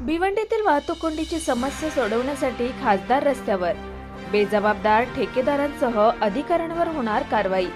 भिवंडीतील वाहतूक कोंडीची समस्या सोडवण्यासाठी खासदार रस्त्यावर. बेजबाबदार ठेकेदारांसह अधिकाऱ्यांवर होणार कारवाई.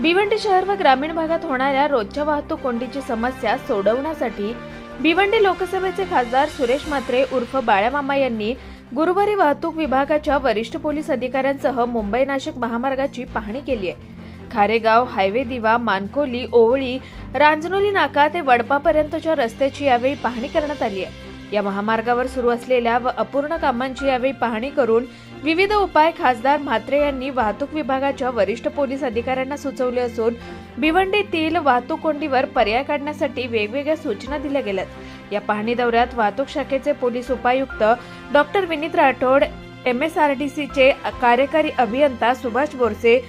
भिवंडी शहर व ग्रामीण भागात होणाऱ्या रोजच्या वाहतूक कोंडीची समस्या सोडवण्यासाठी भिवंडी लोकसभेचे खासदार सुरेश म्हात्रे उर्फ बाळ्यामामा यांनी गुरुवारी वाहतूक विभागाच्या वरिष्ठ पोलीस अधिकाऱ्यांसह मुंबई नाशिक महामार्गाची पाहणी केली आहे. खारेगाव हायवे दिवा मानकोली ओवळी रांजनोली नाका ते वडपापर्यंतच्या रस्त्याची यावेळी पाहणी करण्यात आली आहे. या महामार्गावर सुरू असलेल्या व अपूर्ण कामांची यावेळी पाहणी करून विविध उपाय खासदार म्हात्रे यांनी वाहतूक विभागाच्या वरिष्ठ पोलीस अधिकाऱ्यांना सुचवले असून भिवंडीतील वाहतूक कोंडीवर पर्याय काढण्यासाठी वेगवेगळ्या सूचना दिल्या गेल्यात. या पाहणी दौऱ्यात वाहतूक शाखेचे पोलीस उपायुक्त doctor Vineet Rathod M S R D सीचे कार्यकारी अभियंता सुभाष बोरसे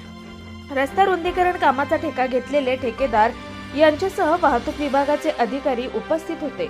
रस्ता रुंदीकरण कामाचा ठेका घेतलेले ठेकेदार यांच्यासह वाहतूक विभागाचे अधिकारी उपस्थित होते.